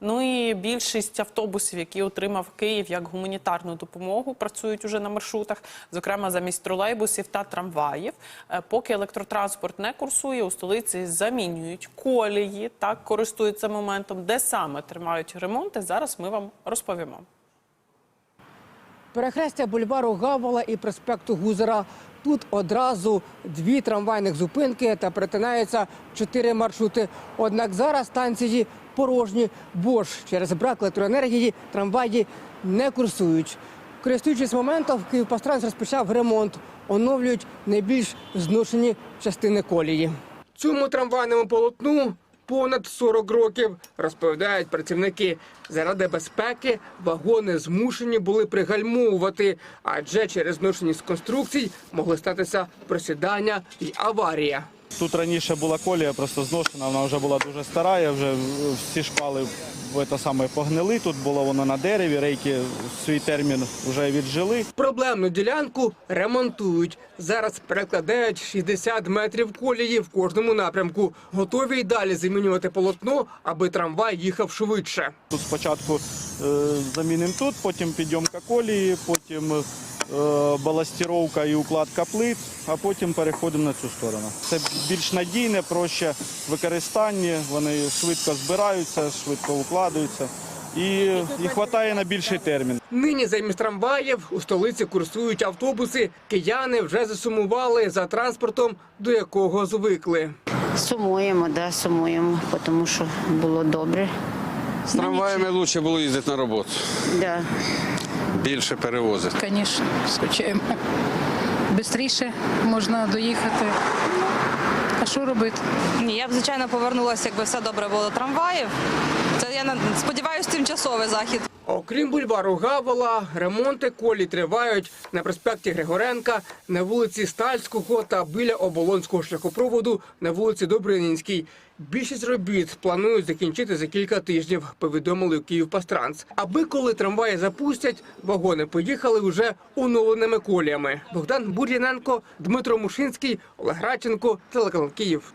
Ну і більшість автобусів, які отримав Київ як гуманітарну допомогу, працюють уже на маршрутах, зокрема замість тролейбусів та трамваїв. Е, Поки електротранспорт не курсує, у столиці замінюють колії, так користуються моментом, де саме тримають ремонти. Зараз ми вам розповімо. Перехрестя бульвару Гавола і проспекту Гузера. Тут одразу дві трамвайних зупинки та перетинаються чотири маршрути. Однак зараз станції порожні, бо ж через брак електроенергії трамваї не курсують. Користуючись моментом, Київпастранс розпочав ремонт. Оновлюють найбільш зношені частини колії. Цьому трамвайному полотну понад 40 років, розповідають працівники. Заради безпеки вагони змушені були пригальмовувати, адже через зношеність конструкцій могли статися просідання і аварія. Тут раніше була колія, просто зношена, вона вже була дуже стара, я вже всі шпали в це саме погнили. Тут було воно на дереві, рейки свій термін вже віджили. Проблемну ділянку ремонтують. Зараз перекладають 60 метрів колії в кожному напрямку. Готові й далі замінювати полотно, аби трамвай їхав швидше. Тут спочатку е, замінимо тут, потім підйомка колії, потім баластіровка і укладка плит, а потім переходимо на цю сторону. Це більш надійне, проще використання, вони швидко збираються, швидко укладаються і, і вистачає на більший термін. Нині замість трамваїв у столиці курсують автобуси. Кияни вже засумували за транспортом, до якого звикли. Сумуємо, да, сумуємо, тому що було добре. З трамваями краще було їздити на роботу. Да. Більше перевозити. Звісно, скучаємо. Бистріше можна доїхати. Ну, А що робити? Ні, я б звичайно повернулася, якби все добре було до трамваїв. Це я сподіваюся, тимчасовий захід. Окрім бульвару Гавола, ремонти колій тривають на проспекті Григоренка, на вулиці Стальського та біля Оболонського шляхопроводу на вулиці Добринінській. Більшість робіт планують закінчити за кілька тижнів, повідомили у Київпастранс. Аби коли трамваї запустять, вагони поїхали вже оновленими коліями. Богдан Бур'яненко, Дмитро Мушинський, Олег Радченко, телеканал Київ.